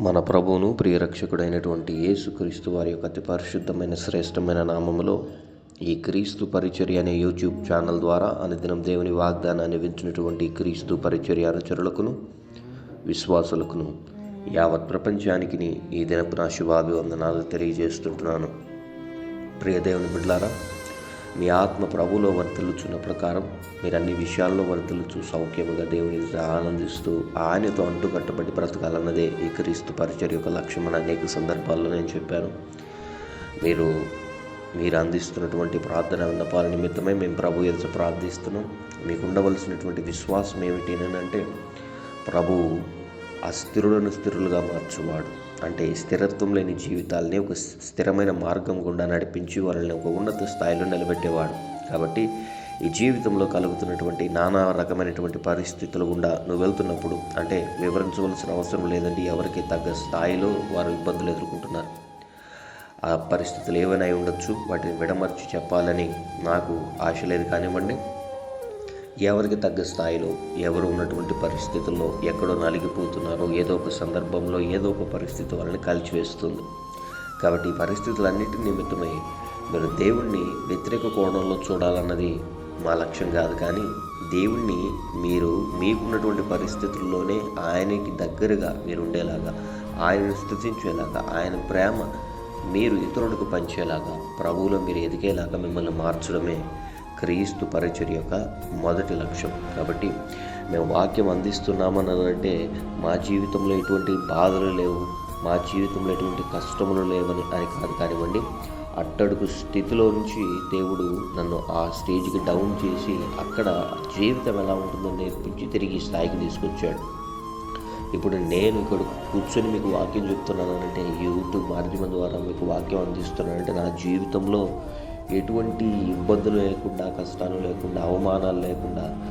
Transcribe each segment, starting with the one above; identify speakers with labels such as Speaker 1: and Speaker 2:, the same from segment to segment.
Speaker 1: మన ప్రభువును ప్రియరక్షకుడైనటువంటి యేసుక్రీస్తు వారి యొక్క అతి పరిశుద్ధమైన శ్రేష్టమైన నామములో ఈ క్రీస్తు పరిచర్య అనే యూట్యూబ్ ఛానల్ ద్వారా అనుదినం దేవుని వాగ్దానాన్ని వించినటువంటి క్రీస్తు పరిచర్య అనుచరులకును విశ్వాసులకును యావత్ ప్రపంచానికి ఈ దినపు నా శుభాభివందనాలు తెలియజేస్తుంటున్నాను. ప్రియ దేవుని బిడ్లారా మీ ఆత్మ ప్రభులో వర్తలుచున్న ప్రకారం మీరు అన్ని విషయాల్లో వర్తలుచు సౌఖ్యముగా దేవుని ఆనందిస్తూ ఆయనతో అంటుకట్టబడి బ్రతకాలన్నదే ఈ క్రీస్తు పరిచర్ యొక్క లక్ష్యం అని అనేక సందర్భాల్లో నేను చెప్పాను. మీరు మీరు అందిస్తున్నటువంటి ప్రార్థన విన్నపాల నిమిత్తమే మేము ప్రభు ఎదుట ప్రార్థిస్తున్నాం. మీకు ఉండవలసినటువంటి విశ్వాసం ఏమిటి అంటే ప్రభు అస్థిరులను స్థిరులుగా మార్చువాడు. అంటే స్థిరత్వం లేని జీవితాలని ఒక స్థిరమైన మార్గం గుండా నడిపించి వాళ్ళని ఒక ఉన్నత స్థాయిలో నిలబెట్టేవాడు. కాబట్టి ఈ జీవితంలో కలుగుతున్నటువంటి నానా రకమైనటువంటి పరిస్థితులు గుండా నువ్వు వెళ్తున్నప్పుడు అంటే వివరించవలసిన అవసరం లేదండి ఎవరికి తగ్గ స్థాయిలో వారు ఇబ్బందులు ఎదుర్కొంటున్నారు. ఆ పరిస్థితులు ఏవైనా ఉండొచ్చు వాటిని విడమర్చి చెప్పాలని నాకు ఆశ లేదు కానివ్వండి. ఎవరికి తగ్గ స్థాయిలో ఎవరు ఉన్నటువంటి పరిస్థితుల్లో ఎక్కడో నలిగిపోతున్నారో ఏదో ఒక సందర్భంలో ఏదో ఒక పరిస్థితి వాళ్ళని కలిచివేస్తుంది. కాబట్టి ఈ పరిస్థితులన్నిటి నిమిత్తమై మీరు దేవుణ్ణి వ్యతిరేక కోణంలో చూడాలన్నది మా లక్ష్యం కాదు. కానీ దేవుణ్ణి మీరు మీకున్నటువంటి పరిస్థితుల్లోనే ఆయనకి దగ్గరగా మీరు ఉండేలాగా ఆయనను స్థుతించేలాగా ఆయన ప్రేమ మీరు ఇతరులకు పంచేలాగా ప్రభువులో మీరు ఎదిగేలాగా మిమ్మల్ని మార్చడమే క్రీస్తు పరిచర్ యొక్క మొదటి లక్ష్యం. కాబట్టి మేము వాక్యం అందిస్తున్నామని అంటే మా జీవితంలో ఎటువంటి బాధలు లేవు మా జీవితంలో ఎటువంటి కష్టములు లేవని అని కాదు. కానివ్వండి అట్టడుగు స్థితిలో నుంచి దేవుడు నన్ను ఆ స్టేజ్కి డౌన్ చేసి అక్కడ జీవితం ఎలా ఉంటుందో నేర్పించి తిరిగి స్థాయికి తీసుకొచ్చాడు. ఇప్పుడు నేను ఇక్కడ కూర్చొని మీకు వాక్యం చెప్తున్నానంటే యూట్యూబ్ మాధ్యమం ద్వారా మీకు వాక్యం అందిస్తున్నానంటే నా జీవితంలో ఎటువంటి ఇబ్బందులు లేకుండా కష్టాలు లేకుండా అవమానాలు లేకుండా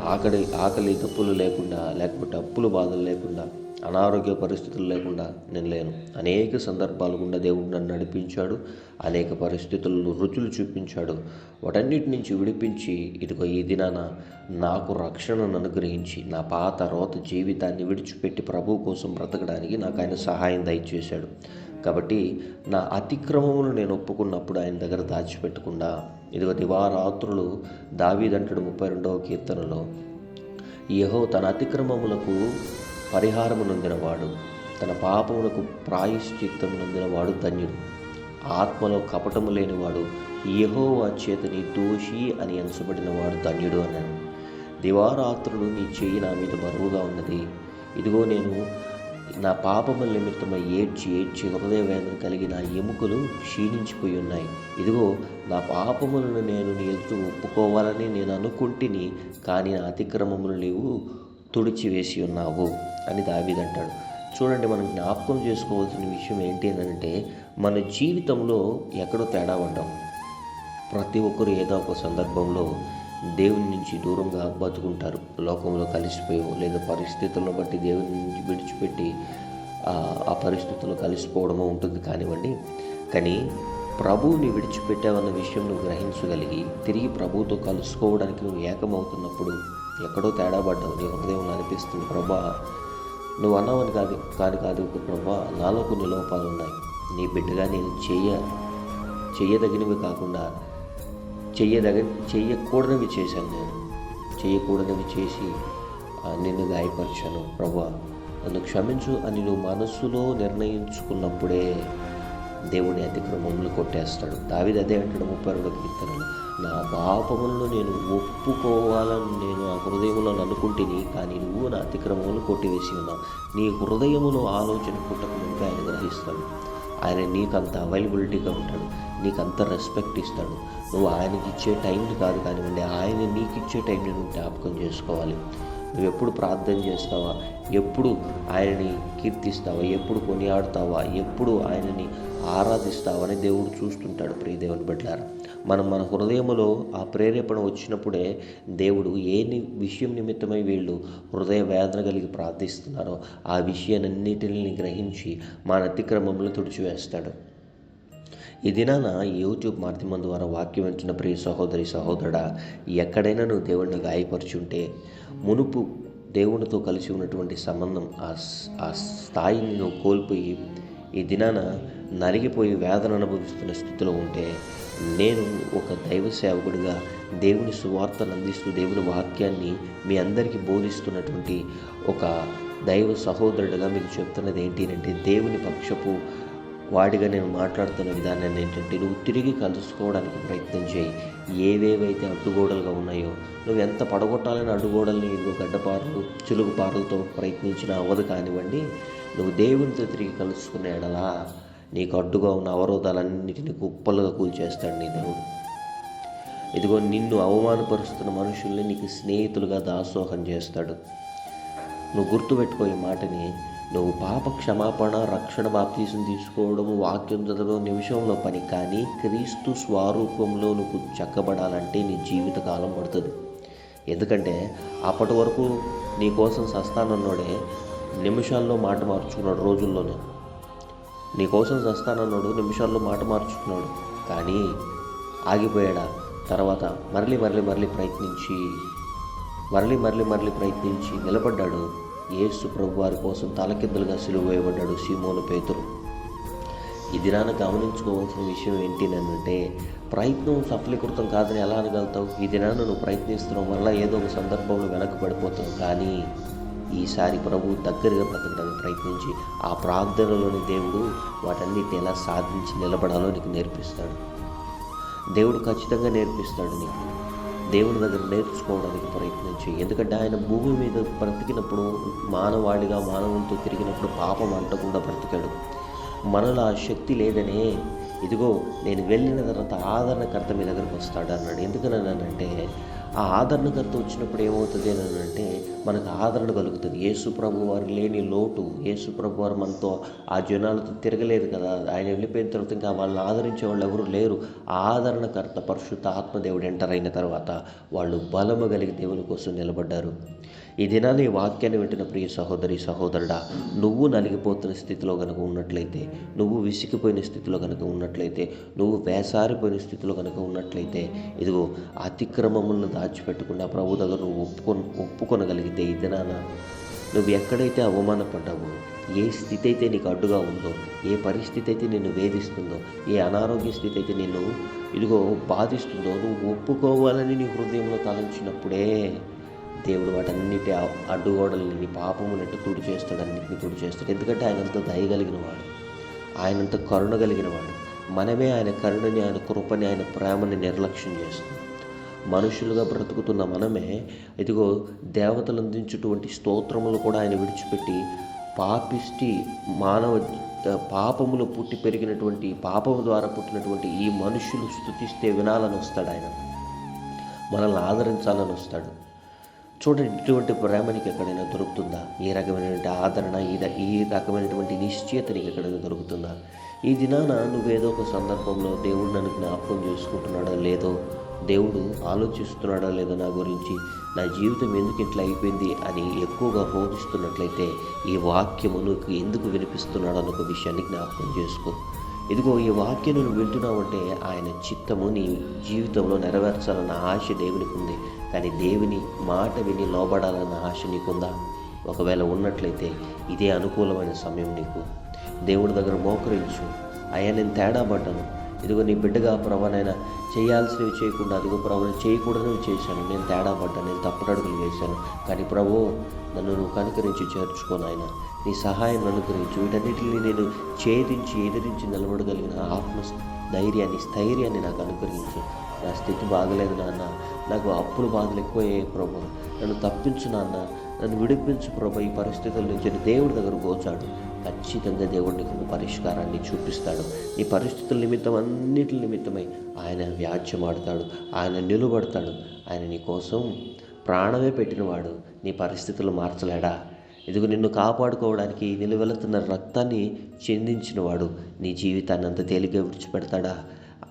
Speaker 1: ఆకలి ఆకలి తప్పులు లేకుండా లేకపోతే అప్పులు బాధలు లేకుండా అనారోగ్య పరిస్థితులు లేకుండా నేను లేను. అనేక సందర్భాలు గుండా దేవుడు నన్ను నడిపించాడు. అనేక పరిస్థితుల్లో రుచులు చూపించాడు. వాటన్నిటి నుంచి విడిపించి ఇదిగో ఈ దినాన నాకు రక్షణను అనుగ్రహించి నా పాత రోత జీవితాన్ని విడిచిపెట్టి ప్రభు కోసం బ్రతకడానికి నాకు ఆయన సహాయం దయచేశాడు. కాబట్టి నా అతిక్రమమును నేను ఒప్పుకున్నప్పుడు ఆయన దగ్గర దాచిపెట్టకుండా ఇదిగో దివారాత్రులు దావీదంటడు ముప్పై రెండవ కీర్తనలో యహో తన అతిక్రమములకు పరిహారము నొందినవాడు తన పాపములకు ప్రాయశ్చిత్తము నొందినవాడు ధన్యుడు. ఆత్మలో కపటము లేనివాడు యహో చేతని దోషి అని వాడు ధన్యుడు అన్నాడు. దివారాత్రులు నీ చేయి నా మీద బరువుగా ఉన్నది. ఇదిగో నేను నా పాపముల నిమిత్తమై ఏడ్చి ఏడ్చి హృదయ వేదన కలిగి నా ఎముకలు క్షీణించిపోయి ఉన్నాయి. ఇదిగో నా పాపములను నేను నీ ఎదుట ఒప్పుకోవాలని నేను అనుకుంటుని కానీ నా అతిక్రమములు నీవు తుడిచివేసి ఉన్నావు అని దావిదంటాడు చూడండి మనం జ్ఞాపకం చేసుకోవాల్సిన విషయం ఏంటి అంటే మన జీవితంలో ఎక్కడో తేడా ఉంటాం ప్రతి ఒక్కరు ఏదో ఒక సందర్భంలో దేవుని నుంచి దూరంగా బతుకుంటారు. లోకంలో కలిసిపోయో లేదా పరిస్థితులను బట్టి దేవుని నుంచి విడిచిపెట్టి ఆ పరిస్థితుల్లో కలిసిపోవడమో ఉంటుంది కానివ్వండి. కానీ ప్రభువుని విడిచిపెట్టావన్న విషయం నువ్వు గ్రహించగలిగి తిరిగి ప్రభువుతో కలుసుకోవడానికి నువ్వు ఏకమవుతున్నప్పుడు ఎక్కడో తేడా పడ్డావు. నీ హృదయం అనిపిస్తుంది ప్రభా నువ్వు అన్నావని కాదు కాదు కాదు ప్రభా నాలో కొన్ని లోపాలు ఉన్నాయి. నీ బిడ్డగా నేను చేయ చేయదగినవి కాకుండా చెయ్యదగ చెయ్యకూడదవి చేశాను నేను. చేయకూడదవి చేసి నిన్ను గాయపరిచాను. ప్రభా నన్ను క్షమించు అని నువ్వు మనస్సులో నిర్ణయించుకున్నప్పుడే దేవుని అతిక్రమములు కొట్టేస్తాడు. దావిది అదే అంటాడు ముప్పై రెండు కీర్తనలు. నా పాపములను నేను ఒప్పుకోవాలని నేను ఆ హృదయంలో అనుకుంటుని కానీ నువ్వు నా అతిక్రమములు కొట్టివేసి ఉన్నావు. నీ హృదయములో ఆలోచన పుట్టక ఆయన గ్రహిస్తాడు. ఆయన నీకు అంత అవైలబిలిటీగా ఉంటాడు నీకు అంత రెస్పెక్ట్ ఇస్తాడు. నువ్వు ఆయనకి ఇచ్చే టైంని కాదు కానివ్వండి ఆయన నీకు ఇచ్చే టైంని నువ్వు జ్ఞాపకం చేసుకోవాలి. నువ్వు ఎప్పుడు ప్రార్థన చేస్తావా? ఎప్పుడు ఆయనని కీర్తిస్తావా? ఎప్పుడు కొనియాడుతావా? ఎప్పుడు ఆయనని ఆరాధిస్తావని దేవుడు చూస్తుంటాడు ప్రియదేవుని బిడ్డారా. మనం మన హృదయంలో ఆ ప్రేరేపణ వచ్చినప్పుడే దేవుడు ఏ విషయం నిమిత్తమై వీళ్ళు హృదయ వేదన కలిగి ప్రార్థిస్తున్నారో ఆ విషయాన్నిటిని గ్రహించి మన అతిక్రమంలో తుడిచివేస్తాడు. ఈ దినాన యూట్యూబ్ మాధ్యమం ద్వారా వాక్యం వింటున్న ప్రియ సహోదరి సహోదరుడా ఎక్కడైనా నువ్వు దేవుడిని గాయపరుచుంటే మునుపు దేవునితో కలిసి ఉన్నటువంటి సంబంధం ఆ స్- ఆ స్థాయిని నువ్వు కోల్పోయి ఈ దినాన నలిగిపోయి వేదన అనుభవిస్తున్న స్థితిలో ఉంటే నేను ఒక దైవ సేవకుడిగా దేవుని సువార్తను అందిస్తూ దేవుని వాక్యాన్ని మీ అందరికీ బోధిస్తున్నటువంటి ఒక దైవ సహోదరుడిగా మీకు చెప్తున్నది ఏంటి అంటే దేవుని పక్షపు వాడిగా నేను మాట్లాడుతున్న విధానం ఏంటంటే నువ్వు తిరిగి కలుసుకోవడానికి ప్రయత్నం చేయి. ఏవేవైతే అడ్డుగోడలుగా ఉన్నాయో నువ్వు ఎంత పడగొట్టాలని అడ్డుగోడల్ని ఇదిగో గడ్డపారలు చిలుగు పారలతో ప్రయత్నించినా అవ్వదు కానివ్వండి నువ్వు దేవునితో తిరిగి కలుసుకునే ఎడలా నీకు అడ్డుగా ఉన్న అవరోధాలన్నిటిని కుప్పలుగా కూల్చేస్తాడు నీ దేవుడు. ఇదిగో నిన్ను అవమానపరుస్తున్న మనుషుల్ని నీకు స్నేహితులుగా దాసోహం చేస్తాడు. నువ్వు గుర్తుపెట్టుకో ఈ మాటని. నువ్వు పాప క్షమాపణ రక్షణ బాప్తీసం తీసుకోవడం వాక్యం చదవడం నిమిషంలో పని. కానీ క్రీస్తు స్వరూపంలో నువ్వు చెక్కబడాలంటే నీ జీవిత కాలం పడుతుంది. ఎందుకంటే అప్పటి వరకు నీ కోసం సస్తానన్నోడే నిమిషాల్లో మాట మార్చుకున్నాడు రోజుల్లోనే. నీకోసం చస్తానన్నాడు నిమిషాల్లో మాట మార్చుకున్నాడు. కానీ ఆగిపోయాడా? తర్వాత మరలి మరలి మరలి ప్రయత్నించి మరలి మరలి మరలి ప్రయత్నించి నిలబడ్డాడు. యేసు ప్రభు వారి కోసం తలకిద్దలుగా సిలువ వేయబడ్డాడు సీమోను పేతురు. ఇది నాన్న గమనించుకోవాల్సిన విషయం ఏంటి అంటే ప్రయత్నం సఫలీకృతం కాదని ఎలా అనగలుగుతావు? ఇది నాన్న నువ్వు ప్రయత్నిస్తున్నావు వల్ల ఏదో ఒక సందర్భంలో వెనక్కి పడిపోతావు. కానీ ఈసారి ప్రభు దగ్గరగా బ్రతకడానికి ప్రయత్నించి ఆ ప్రార్థనలోని దేవుడు వాటన్నిటిని ఎలా సాధించి నిలబడాలో నీకు నేర్పిస్తాడు. దేవుడు ఖచ్చితంగా నేర్పిస్తాడు నీకు. దేవుడి దగ్గర నేర్చుకోవడానికి ప్రయత్నించు. ఎందుకంటే ఆయన భూమి మీద బ్రతికినప్పుడు మానవాళిగా మానవులతో తిరిగినప్పుడు పాపం అంటకుండా బ్రతికాడు. మనలో ఆ శక్తి లేదనే ఇదిగో నేను వెళ్ళిన తర్వాత ఆదరణకర్త మీ దగ్గరకు వస్తాడు అన్నాడు. ఎందుకనంటే ఆ ఆదరణకర్త వచ్చినప్పుడు ఏమవుతుంది అని అంటే మనకు ఆదరణ కలుగుతుంది. యేసు ప్రభు వారు లేని లోటు యేసు ప్రభు వారు మనతో ఆ జనాలతో తిరగలేదు కదా. ఆయన వెళ్ళిపోయిన తర్వాత ఇంకా వాళ్ళని ఆదరించే వాళ్ళు ఎవరు లేరు. ఆ ఆదరణకర్త పరిశుద్ధ ఆత్మదేవుడు ఎంటర్ అయిన తర్వాత వాళ్ళు బలము కలిగి దేవుని కోసం నిలబడ్డారు. ఈ దినాన్ని ఈ వాక్యాన్ని వింటున్న ప్రియ సహోదరి సహోదరుడా నువ్వు నలిగిపోతున్న స్థితిలో కనుక ఉన్నట్లయితే నువ్వు విసిగిపోయిన స్థితిలో కనుక ఉన్నట్లయితే నువ్వు వేసారిపోయిన స్థితిలో కనుక ఉన్నట్లయితే ఇదిగో అతిక్రమములను దాచిపెట్టకుండా ప్రభు దగ్గర నువ్వు ఒప్పుకొని ఒప్పుకొనగలిగితే ఈ దినాన నువ్వు ఎక్కడైతే అవమానపడ్డావో ఏ స్థితి అయితే నీకు అడ్డుగా ఉందో ఏ పరిస్థితి అయితే నిన్ను వేధిస్తుందో ఏ అనారోగ్య స్థితి అయితే నిన్ను ఇదిగో బాధిస్తుందో నువ్వు ఒప్పుకోవాలని నీ హృదయంలో తలంచినప్పుడే దేవుడు వాటన్నిటి అడ్డుగోడలని అడ్డుగోడల్ని పాపమునట్టు తుడి చేస్తాడు అన్నిటిని తుడి చేస్తాడు. ఎందుకంటే ఆయనంత దయ కలిగిన వాడు. ఆయనంత కరుణ కలిగిన వాడు. మనమే ఆయన కరుణని ఆయన కృపని ఆయన ప్రేమని నిర్లక్ష్యం చేస్తాం. మనుషులుగా బ్రతుకుతున్న మనమే ఇదిగో దేవతలు అందించేటువంటి స్తోత్రములు కూడా ఆయన విడిచిపెట్టి పాపిష్టి మానవ పాపములు పుట్టి పెరిగినటువంటి పాపము ద్వారా పుట్టినటువంటి ఈ మనుషులు స్థుతిస్తే వినాలని వస్తాడు ఆయన. మనల్ని ఆదరించాలని వస్తాడు. చూడండి ఇటువంటి ప్రేమ నీకు ఎక్కడైనా దొరుకుతుందా? ఈ రకమైనటువంటి ఆదరణ ఈ ఈ రకమైనటువంటి నిశ్చయత నీకు ఎక్కడైనా దొరుకుతుందా? ఈ దినాన నువ్వేదో ఒక సందర్భంలో దేవుడు నన్ను జ్ఞాపకం చేసుకుంటున్నాడో లేదో దేవుడు ఆలోచిస్తున్నాడో లేదో నా గురించి నా జీవితం ఎందుకు ఇట్లా అయిపోయింది అని ఎక్కువగా బోధిస్తున్నట్లయితే ఈ వాక్యము నువ్వు ఎందుకు వినిపిస్తున్నాడో అన్న ఒక విషయాన్ని జ్ఞాపకం చేసుకో. ఇదిగో ఈ వాక్యం నువ్వు వింటున్నావంటే ఆయన చిత్తము నీ జీవితంలో నెరవేర్చాలన్న ఆశ దేవునికి ఉంది. కానీ దేవుని మాట విని లోబడాలన్న ఆశ నీకుందా? ఒకవేళ ఉన్నట్లయితే ఇదే అనుకూలమైన సమయం నీకు. దేవుడి దగ్గర మోకరించు. అయ్యా నేను తేడా పడ్డాను. ఇదిగో నీ బిడ్డగా ప్రభానైనా చేయాల్సినవి చేయకుండా అదిగో ప్రభు నేను చేశాను. నేను తేడా పడ్డాను నేను తప్పుడడుగులు వేశాను. కానీ ప్రభు నన్ను నువ్వు కనుకరించి చేర్చుకోను ఆయన నీ సహాయం అనుగ్రహించు. వీటన్నిటిని నేను ఛేదించి ఎదిరించి నిలబడగలిగిన ఆత్మ ధైర్యాన్ని స్థైర్యాన్ని నాకు అనుగ్రహించు. నా స్థితి బాగలేదు నాన్న. నాకు అప్పులు బాధలు ఎక్కువయ్యాయి ప్రభు. నన్ను తప్పించు నాన్న. నన్ను విడిపించు ప్రభు. ఈ పరిస్థితుల నుంచి దేవుడి దగ్గర గోచాడు ఖచ్చితంగా దేవుడు నీకు పరిష్కారాన్ని చూపిస్తాడు. నీ పరిస్థితుల నిమిత్తం అన్నిటి నిమిత్తమై ఆయన వ్యాజ్యమాడతాడు. ఆయన నిలబడతాడు ఆయన నీ కోసం ప్రాణమే పెట్టినవాడు. నీ పరిస్థితులు మార్చలేడా? ఇదిగో నిన్ను కాపాడుకోవడానికి నిలువెలుతున్న రక్తాన్ని చెందించినవాడు. నీ జీవితాన్ని అంత తేలిగ్గా విడిచిపెడతాడా?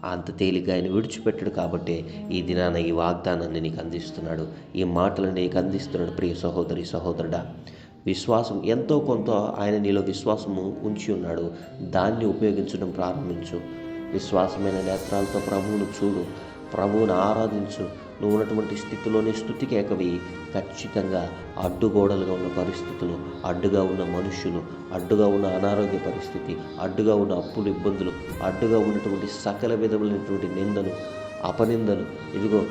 Speaker 1: అంత తేలిగ్గా ఆయన విడిచిపెట్టడు కాబట్టే ఈ దినాన ఈ వాగ్దానాన్ని నీకు అందిస్తున్నాడు. ఈ మాటలను నీకు అందిస్తున్నాడు ప్రియ సహోదరి సహోదరుడా. విశ్వాసం ఎంతో కొంత ఆయన నీలో విశ్వాసము ఉంచి ఉన్నాడు. దాన్ని ఉపయోగించడం ప్రారంభించు. విశ్వాసమైన నేత్రాలతో ప్రభువును చూడు. ప్రభువును ఆరాధించు. నువ్వు ఉన్నటువంటి స్థితిలోనే స్థుతికేకవి ఖచ్చితంగా అడ్డుగోడలుగా ఉన్న పరిస్థితులు అడ్డుగా ఉన్న మనుషులు అడ్డుగా ఉన్న అనారోగ్య పరిస్థితి అడ్డుగా ఉన్న అప్పులు ఇబ్బందులు అడ్డుగా ఉన్నటువంటి సకల విధములైనటువంటి నిందలు అపనిందలు. ఇదిగో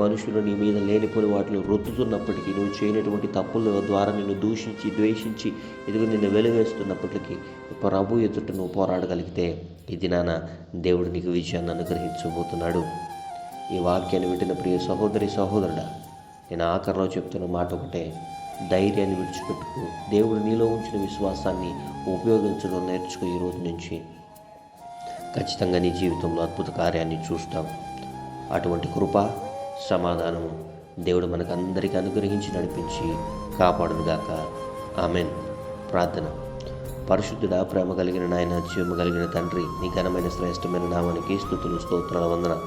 Speaker 1: మనుషులు నీ మీద లేనిపోని వాటిలో రుద్దుతున్నప్పటికీ నువ్వు చేయనటువంటి తప్పుల ద్వారా నిన్ను దూషించి ద్వేషించి ఇదిగో నిన్ను వెలువేస్తున్నప్పటికీ ప్రభు ఎదుట నువ్వు పోరాడగలిగితే ఇది నాన్న దేవుడు నీకు విజయాన్ని అనుగ్రహించబోతున్నాడు. ఈ వాక్యాన్ని వింటున్న ప్రియ సహోదరి సహోదరుడా నేను ఆఖరిలో చెప్తున్న మాట ఒకటే ధైర్యాన్ని విడిచిపెట్టుకు. దేవుడు నీలో ఉంచిన విశ్వాసాన్ని ఉపయోగించడం నేర్చుకో ఈ రోజు నుంచి. ఖచ్చితంగా నీ జీవితంలో అద్భుత కార్యాన్ని చూస్తాం. అటువంటి కృప సమాధానము దేవుడు మనకు అందరికీ అనుగ్రహించి నడిపించి కాపాడునుగాక. ఆమెన్. ప్రార్థన. పరిశుద్ధుడ ప్రేమ కలిగిన నాయన జీవము కలిగిన తండ్రి నీ ఘనమైన శ్రేష్టమైన నామానికి స్థుతులు స్తోత్రాల వందన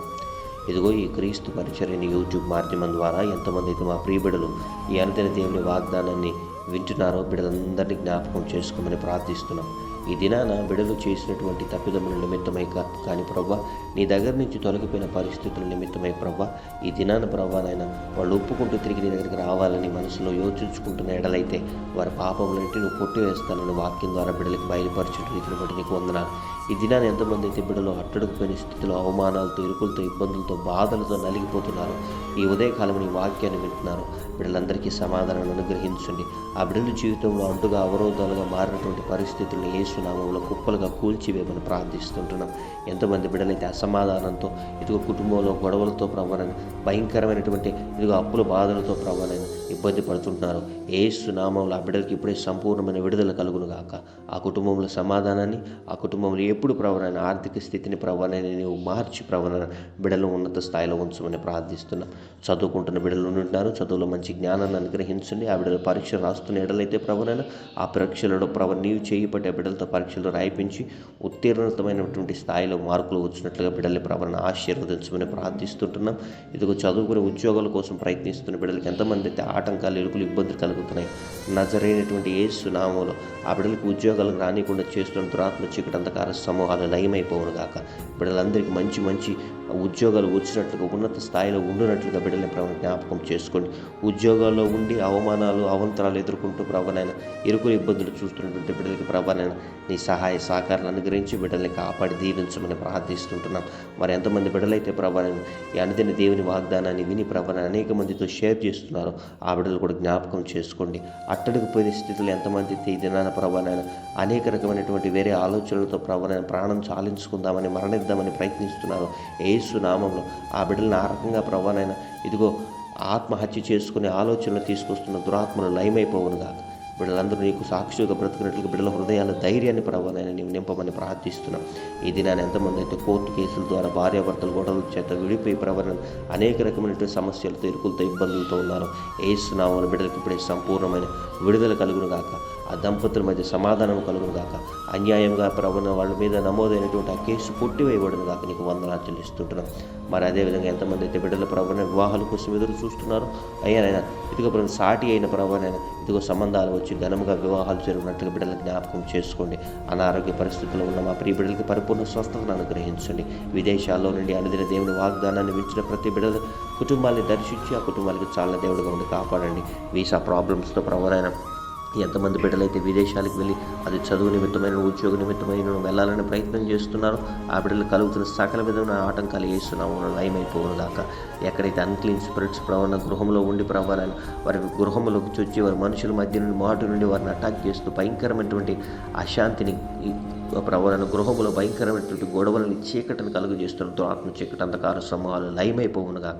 Speaker 1: ఇదిగో ఈ క్రీస్తు పరిచర్యని యూట్యూబ్ మాధ్యమం ద్వారా ఎంతమంది అయితే మా ప్రియబిడలు ఈ అనుదిన దేవుని వాగ్దానాన్ని వింటున్నారో బిడలందరినీ జ్ఞాపకం చేసుకోమని ప్రార్థిస్తున్నాం. ఈ దినాన బిడలు చేసినటువంటి తప్పిదముల నిమిత్తమై కా- కానీ ప్రభా నీ దగ్గర నుంచి తొలగిపోయిన పరిస్థితుల నిమిత్తమై ప్రభా ఈ దినాన ప్రభా నాయన వాళ్ళు ఒప్పుకుంటూ తిరిగి నీ దగ్గరికి రావాలని మనసులో యోచించుకుంటున్న ఎడలైతే వారి పాపములన్నింటినీ నువ్వు కొట్టివేస్తానని వాక్యం ద్వారా బిడ్డలకు బయలుపరచిన రీతిని బట్టి నీకు వందనాలు. ఈ దినాన్ని ఎంతమంది అయితే బిడ్డలు అట్టడుకుపోయిన స్థితిలో అవమానాలతో ఇరుకులతో ఇబ్బందులతో బాధలతో నలిగిపోతున్నారు. ఈ ఉదయకాలం ఈ వాక్యాన్ని వింటున్నారు. బిడ్డలందరికీ సమాధానాలను అనుగ్రహించండి. ఆ బిడ్డల జీవితంలో అంటుగా అవరోధాలుగా మారినటువంటి పరిస్థితులను ఏసునామంలో కుప్పలుగా కూల్చివేయమని ప్రార్థిస్తుంటున్నాం. ఎంతమంది బిడ్డలైతే అసమాధానంతో ఇదిగో కుటుంబంలో గొడవలతో ప్రవణని భయంకరమైనటువంటి ఇదిగో అప్పుల బాధలతో ప్రవణని ఇబ్బంది పడుతుంటున్నారు. ఏసు నామంలో ఆ బిడ్డలకి ఇప్పుడే సంపూర్ణమైన విడుదల కలుగును గాక ఆ కుటుంబంలో సమాధానాన్ని ఆ కుటుంబంలో ఎప్పుడు ప్రవణ ఆర్థిక స్థితిని ప్రవణని నీవు మార్చి ప్రవణ బిడలు ఉన్నత స్థాయిలో ఉంచమని ప్రార్థిస్తున్నాం. చదువుకుంటున్న బిడలు ఉంటున్నారు. చదువులో మంచి జ్ఞానాన్ని అనుగ్రహించండి. ఆ బిడ్డలు పరీక్ష రాస్తున్న ఎడలైతే ప్రవణన ఆ పరీక్షలలో ప్రవ నీవు చేయబట్టే బిడ్డలతో పరీక్షలు రాయిపించి ఉత్తీర్ణతమైనటువంటి స్థాయిలో మార్కులు వచ్చినట్లుగా బిడ్డల్ని ప్రవణ ఆశీర్వదించమని ప్రార్థిస్తుంటున్నాం. ఇదిగో చదువుకునే ఉద్యోగాల కోసం ప్రయత్నిస్తున్న బిడ్డలకి ఎంతమంది అయితే ఆటంకాలు ఎలుకలు ఇబ్బందులు కలుగుతున్నాయి నజరైనటువంటి ఏ సునామంలో ఆ బిడ్డలకు ఉద్యోగాలకు రానికుండా చేస్తున్న దురాత్మ చీకటి అంధకార సమూహాలు లయమైపోవును గాక బిడ్డలందరికీ మంచి మంచి ఉద్యోగాలు వచ్చినట్లుగా ఉన్నత స్థాయిలో ఉండునట్లుగా బిడ్డల్ని ప్రభు జ్ఞాపకం చేసుకోండి. ఉద్యోగాల్లో ఉండి అవమానాలు అవంతరాలు ఎదుర్కొంటూ ప్రభావైన ఇరుకులు ఇబ్బందులు చూస్తున్నటువంటి బిడ్డలకి ప్రభనైన నీ సహాయ సహకారాలు అనుగ్రహించి బిడ్డల్ని కాపాడి దీవించమని ప్రార్థిస్తుంటున్నాం. మరి ఎంతమంది బిడ్డలైతే ప్రభావం ఈ అనుదిన దేవుని వాగ్దానాన్ని విని ప్రభావం అనేక మందితో షేర్ చేస్తున్నారు ఆ బిడ్డలు కూడా జ్ఞాపకం చేసుకోండి. అట్టడికి పోయిన స్థితిలో ఎంతమంది అయితే ఈ దినాన ప్రభనైన అనేక రకమైనటువంటి వేరే ఆలోచనలతో ప్రభనైన ప్రాణం చాలించుకుందామని మరణిద్దామని ప్రయత్నిస్తున్నారు ఏ ఏసు నామంలో ఆ బిడ్డలను ఆ రకంగా ప్రభానైనా ఇదిగో ఆత్మహత్య చేసుకునే ఆలోచనలు తీసుకొస్తున్న దురాత్మలు లయమైపోవునుగా కాక బిడ్డలందరూ నీకు సాక్షిగా బ్రతుకున్నట్లు బిడ్డల హృదయాల ధైర్యాన్ని ప్రభానైనా నీవు నింపమని ప్రార్థిస్తున్నాం. ఈ దినాన్ని ఎంతమంది అయితే కోర్టు కేసుల ద్వారా భార్యాభర్తలు గొడవల చేత విడిపోయి ప్రవరణ అనేక రకమైనటువంటి సమస్యలతో ఇరుకులతో ఇబ్బందులతో ఉన్నారు. ఏసునామని బిడ్డలకు ఇప్పుడే సంపూర్ణమైన విడుదల కలుగును గాక. ఆ దంపతుల మధ్య సమాధానం కలుగును గాక అన్యాయంగా ప్రభున వాళ్ళ మీద నమోదైనటువంటి ఆ కేసు కొట్టివేయబడును గాక. నీకు వందనాలు చెల్లిస్తుంటున్నాం. మరి అదేవిధంగా ఎంతమంది అయితే బిడ్డల ప్రవణ వివాహాల కోసం ఎదురు చూస్తున్నారు అయ్యానైనా ఇదిగో ప్రభు సాటి అయిన ప్రభునైనా ఇదిగో సంబంధాలు వచ్చి ఘనముగా వివాహాలు జరిగినట్లుగా బిడ్డల జ్ఞాపకం చేసుకోండి. అనారోగ్య పరిస్థితుల్లో ఉన్న మా ప్రియ బిడ్డలకి పరిపూర్ణ స్వస్థతను అనుగ్రహించండి. విదేశాల్లో నుండి అనుదిన దేవుని వాగ్దానాన్ని మించిన ప్రతి బిడ్డల కుటుంబాన్ని దర్శించి ఆ కుటుంబానికి చాలా దేవుడిగా ఉండి కాపాడండి. వీసా ప్రాబ్లమ్స్తో ప్రభునైనా ఎంతమంది బిడ్డలైతే విదేశాలకు వెళ్ళి అది చదువు నిమిత్తమైన ఉద్యోగ నిమిత్తమైన వెళ్ళాలని ప్రయత్నం చేస్తున్నారో ఆ బిడ్డలు కలుగుతున్న సకల విధమైన ఆటంకాలు వేస్తున్నాము. లయమైపోవును ఎక్కడైతే అన్క్లీన్ స్పిరిట్స్ ప్రవణ గృహంలో ఉండి ప్రవణాలు వారి గృహంలోకి చొచ్చి వారి మనుషుల మధ్య నుండి మాటు నుండి వారిని అటాక్ చేస్తూ భయంకరమైనటువంటి అశాంతిని ప్రవరణ గృహములో భయంకరమైనటువంటి గొడవలని చీకటిని కలుగజేస్తున్న ఆత్మ చీకటి అంధకార సమూహాలు లయమైపోవును గాక.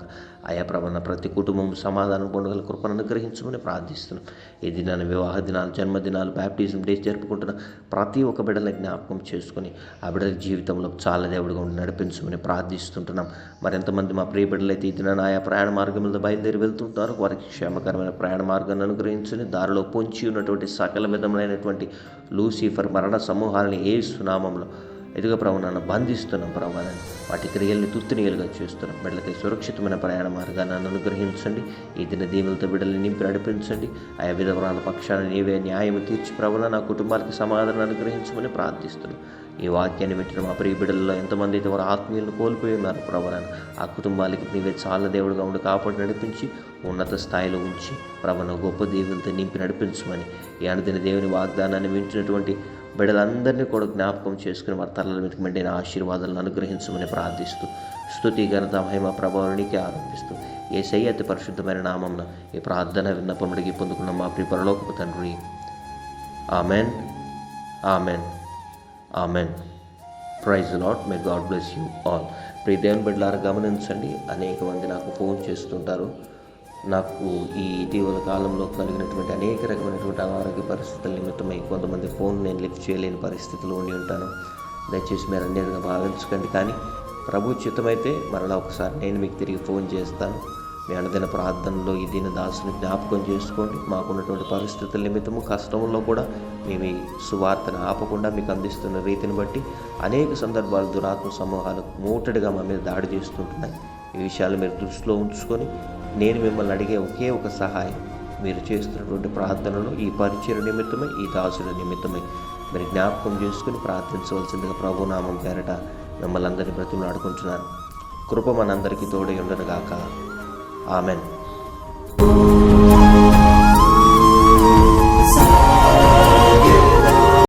Speaker 1: ఆయా ప్రవణ ప్రతి కుటుంబం సమాధానం పొందగల కృపను అనుగ్రహించమని ప్రార్థిస్తున్నాం. ఈ దినాన్ని వివాహ దినాలు జన్మదినాలు బ్యాప్టిజం డేస్ జరుపుకుంటున్న ప్రతి ఒక్క బిడ్డల జ్ఞాపకం చేసుకొని ఆ బిడ్డల జీవితంలో చాలా దేవుడిగా ఉండి నడిపించమని ప్రార్థిస్తుంటున్నాం. మరి ఎంతమంది మా ప్రియ బిడ్డలైతే ఈ దినాన్ని ఆయా ప్రయాణ మార్గంలో బయలుదేరి వెళ్తుంటారు వారికి క్షేమకరమైన ప్రయాణ మార్గాన్ని అనుగ్రహించని దారిలో పొంచి ఉన్నటువంటి సకల విధములైనటువంటి లూసిఫర్ మరణ సమూహాలని ఏ సునామంలో ఎదుగ ప్రవణాన్ని బంధిస్తున్నాం ప్రవణాన్ని వాటి క్రియల్ని తుత్తినీయులుగా చేస్తున్నాం. బిడ్డలకి సురక్షితమైన ప్రయాణ మార్గాన్ని అనుగ్రహించండి. ఈ దిన దీవులతో బిడ్డల్ని నింపి నడిపించండి. ఆయా విధవరాల పక్షాన్ని నీవే న్యాయం తీర్చి ప్రవణ నా కుటుంబానికి సమాధానం అనుగ్రహించమని ప్రార్థిస్తున్నాం. ఈ వాక్యాన్ని పెట్టిన మా ప్రియ బిడ్డల్లో ఎంతమంది అయితే వారు ఆత్మీయులను కోల్పోయి ఉన్నారు ప్రభు ఆ కుటుంబాలకి నీవే చాలా దేవుడుగా ఉండి కాపాడి నడిపించి ఉన్నత స్థాయిలో ఉంచి ప్రభను గొప్ప దేవులతో నింపి నడిపించమని. ఈ అనుదిన దేవుని వాగ్దానాన్ని మించినటువంటి బిడ్డలందరినీ కూడా జ్ఞాపకం చేసుకుని వారి తలల మీదకి మెండైన ఆశీర్వాదాలను అనుగ్రహించమని ప్రార్థిస్తూ స్థుతి ఘనత మహిమ ప్రభావానికి ఆరంభిస్తూ ఏ అతి పరిశుద్ధమైన నామంన ఈ ప్రార్థన విన్నపముడికి పొందుకున్న మా ప్రియ పరలోకపు తండ్రి. Amen. Amen. Amen. Praise lord may God bless you all. Pre దేవుని బిడ్డలారా గమనించండి అనేక మంది నాకు ఫోన్ చేస్తుంటారు. నాకు ఈ ఇటీవల కాలంలో కలిగినటువంటి అనేక రకమైనటువంటి అనారోగ్య పరిస్థితుల నిమిత్తమై కొంతమంది ఫోన్ నేను లిఫ్ట్ చేయలేని పరిస్థితిలో ఉండి ఉంటాను. దయచేసి మీరు అన్నిటిగా భావించకండి. కానీ ప్రభు చిత్తమైతే మరలా ఒకసారి నేను మీకు తిరిగి ఫోన్ చేస్తాను. మీ అన్నదిన ప్రార్థనలో ఈ దీని దాసుని జ్ఞాపకం చేసుకోండి. మాకున్నటువంటి పరిస్థితుల నిమిత్తము కష్టంలో కూడా మేము ఈ సువార్తను ఆపకుండా మీకు అందిస్తున్న రీతిని బట్టి అనేక సందర్భాలు దురాత్మ సమూహాలు మూటడిగా మా మీద దాడి చేస్తుంటున్నాయి. ఈ విషయాలు మీరు దృష్టిలో ఉంచుకొని నేను మిమ్మల్ని అడిగే ఒకే ఒక సహాయం మీరు చేస్తున్నటువంటి ప్రార్థనలు ఈ పరిచయ నిమిత్తమే ఈ దాసుడి నిమిత్తమే మీరు జ్ఞాపకం చేసుకుని ప్రార్థించవలసిందిగా ప్రభునామం పేరట మిమ్మల్ని అందరినీ బ్రతిమలాడుకుంటున్నాను. కృప మనందరికీ తోడై ఉండనుగాక. ఆమెన్.